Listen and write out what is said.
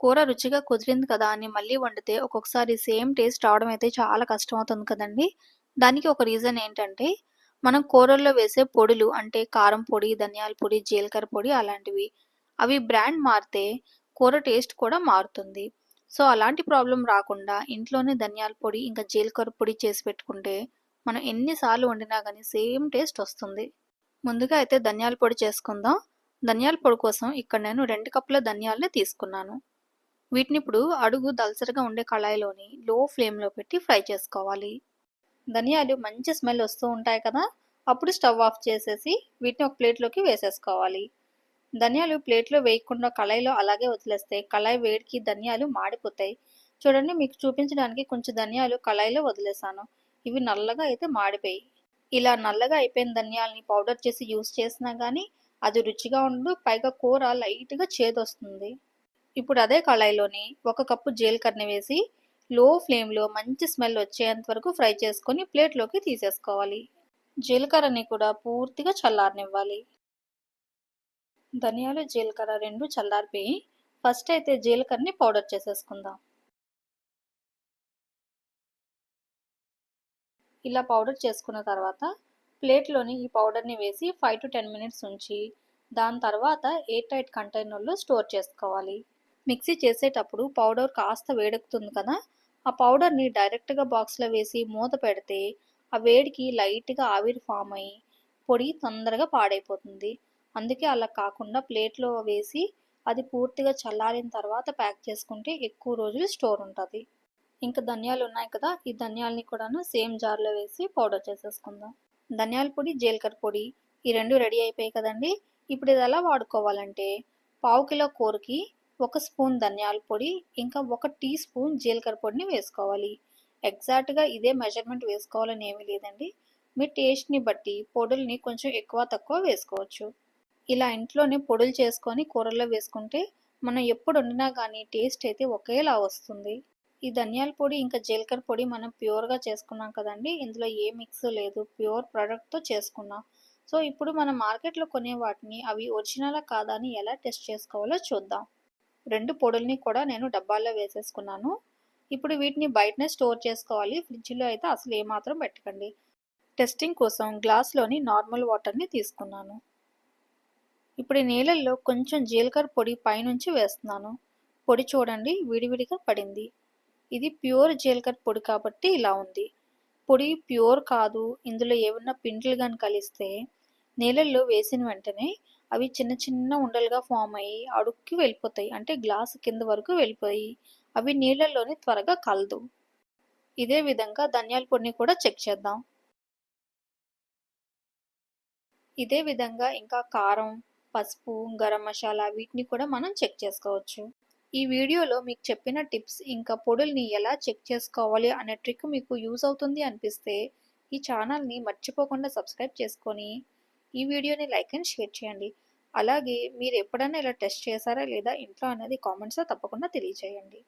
కూర రుచిగా కుదిరింది కదా అని మళ్ళీ వండితే ఒక్కొక్కసారి సేమ్ టేస్ట్ రావడం అయితే చాలా కష్టం అవుతుంది కదండి. దానికి ఒక రీజన్ ఏంటంటే మనం కూరల్లో వేసే పొడులు అంటే కారం పొడి ధనియాల పొడి జీలకర్ర పొడి అలాంటివి అవి బ్రాండ్ మారితే కూర టేస్ట్ కూడా మారుతుంది. సో అలాంటి ప్రాబ్లం రాకుండా ఇంట్లోనే ధనియాల పొడి ఇంకా జీలకర్ర పొడి చేసి పెట్టుకుంటే మనం ఎన్నిసార్లు వండినా కానీ సేమ్ టేస్ట్ వస్తుంది. ముందుగా అయితే ధనియాల పొడి చేసుకుందాం. ధనియాల పొడి కోసం ఇక్కడ నేను రెండు కప్పుల ధనియాలని తీసుకున్నాను. వీటిని ఇప్పుడు అడుగు దలసరిగా ఉండే కళాయిలోని లో ఫ్లేమ్లో పెట్టి ఫ్రై చేసుకోవాలి. ధనియాలు మంచి స్మెల్ వస్తూ ఉంటాయి కదా అప్పుడు స్టవ్ ఆఫ్ చేసేసి వీటిని ఒక ప్లేట్లోకి వేసేసుకోవాలి. ధనియాలు ప్లేట్లో వేయకుండా కళాయిలో అలాగే వదిలేస్తే కళాయి వేడికి ధనియాలు మాడిపోతాయి. చూడండి మీకు చూపించడానికి కొంచెం ధనియాలు కళాయిలో వదిలేసాను. ఇవి నల్లగా అయితే మాడిపోయి ఇలా నల్లగా అయిపోయిన ధనియాలని పౌడర్ చేసి యూస్ చేసినా కానీ అది రుచిగా ఉండదు పైగా కూర లైట్గా చేదొస్తుంది. ఇప్పుడు అదే కళాయిలోని ఒక కప్పు జీలకర్రని వేసి లో ఫ్లేమ్లో మంచి స్మెల్ వచ్చేంత వరకు ఫ్రై చేసుకొని ప్లేట్లోకి తీసేసుకోవాలి. జీలకర్రని కూడా పూర్తిగా చల్లారనివ్వాలి. ధనియాలు జీలకర్ర రెండు చల్లారిపోయి ఫస్ట్ అయితే జీలకర్రని పౌడర్ చేసేసుకుందాం. ఇలా పౌడర్ చేసుకున్న తర్వాత ప్లేట్లోని ఈ పౌడర్ని వేసి ఫైవ్ టు టెన్ మినిట్స్ ఉంచి దాని తర్వాత ఎయిర్ టైట్ కంటైనర్లో స్టోర్ చేసుకోవాలి. మిక్సీ చేసేటప్పుడు పౌడర్ కాస్త వేడెక్కుతుంది కదా ఆ పౌడర్ని డైరెక్ట్గా బాక్స్లో వేసి మూత పెడితే ఆ వేడికి లైట్గా ఆవిరి ఫామ్ అయ్యి పొడి తొందరగా పాడైపోతుంది. అందుకే అలా కాకుండా ప్లేట్లో వేసి అది పూర్తిగా చల్లారిన తర్వాత ప్యాక్ చేసుకుంటే ఎక్కువ రోజులు స్టోర్ ఉంటుంది. ఇంకా ధనియాలు ఉన్నాయి కదా ఈ ధనియాలని కూడాను సేమ్ జార్లో వేసి పౌడర్ చేసేసుకుందాం. ధనియాల పొడి జీలకర్ర పొడి ఈ రెండు రెడీ అయిపోయాయి కదండి. ఇప్పుడు ఇది ఎలా వాడుకోవాలంటే పావు కిలో కూరకి ఒక స్పూన్ ధనియాల పొడి ఇంకా ఒక టీ స్పూన్ జీలకర్ర పొడిని వేసుకోవాలి. ఎగ్జాక్ట్గా ఇదే మెజర్మెంట్ వేసుకోవాలని ఏమీ లేదండి. మీ టేస్ట్ని బట్టి పొడుల్ని కొంచెం ఎక్కువ తక్కువ వేసుకోవచ్చు. ఇలా ఇంట్లోనే పొడులు చేసుకొని కూరల్లో వేసుకుంటే మనం ఎప్పుడు వండినా కానీ టేస్ట్ అయితే ఒకేలా వస్తుంది. ఈ ధనియాల పొడి ఇంకా జీలకర్ర పొడి మనం ప్యూర్గా చేసుకున్నాం కదండి. ఇందులో ఏ మిక్స్ లేదు ప్యూర్ ప్రోడక్ట్తో చేసుకున్నాం. సో ఇప్పుడు మనం మార్కెట్లో కొనే వాటిని అవి ఒరిజినలా కాదా అని ఎలా టెస్ట్ చేసుకోవాలో చూద్దాం. రెండు పొడుల్ని కూడా నేను డబ్బాల్లో వేసేసుకున్నాను. ఇప్పుడు వీటిని బయటనే స్టోర్ చేసుకోవాలి. ఫ్రిడ్జ్లో అయితే అసలు ఏమాత్రం పెట్టకండి. టెస్టింగ్ కోసం గ్లాస్లోని నార్మల్ వాటర్ని తీసుకున్నాను. ఇప్పుడు ఈ నీళ్ళల్లో కొంచెం జీలకర్ర పొడి పైనుంచి వేస్తున్నాను. పొడి చూడండి విడివిడిగా పడింది. ఇది ప్యూర్ జీలకర్ర పొడి కాబట్టి ఇలా ఉంది. పొడి ప్యూర్ కాదు. ఇందులో ఏమన్నా పిండిలు కానీ కలిస్తే నీళ్ళల్లో వేసిన వెంటనే అవి చిన్న చిన్న ఉండలుగా ఫామ్ అయ్యి అడుక్కి వెళ్ళిపోతాయి. అంటే గ్లాస్ కింద వరకు వెళ్ళిపోయి అవి నీళ్ళల్లోనే త్వరగా కలదు. ఇదే విధంగా ధనియాల పొడిని కూడా చెక్ చేద్దాం. ఇదే విధంగా ఇంకా కారం పసుపు గరం మసాలా వీటిని కూడా మనం చెక్ చేసుకోవచ్చు. ఈ వీడియోలో మీకు చెప్పిన టిప్స్ ఇంకా పొడుల్ని ఎలా చెక్ చేసుకోవాలి అనే ట్రిక్ మీకు యూజ్ అవుతుంది అనిపిస్తే ఈ ఛానల్ని మర్చిపోకుండా సబ్స్క్రైబ్ చేసుకొని ఈ వీడియోని లైక్ అండ్ షేర్ చేయండి. అలాగే మీరు ఎప్పుడైనా ఇలా టెస్ట్ చేశారా లేదా ఇంట్లో అనేది కామెంట్స్లో తప్పకుండా తెలియజేయండి.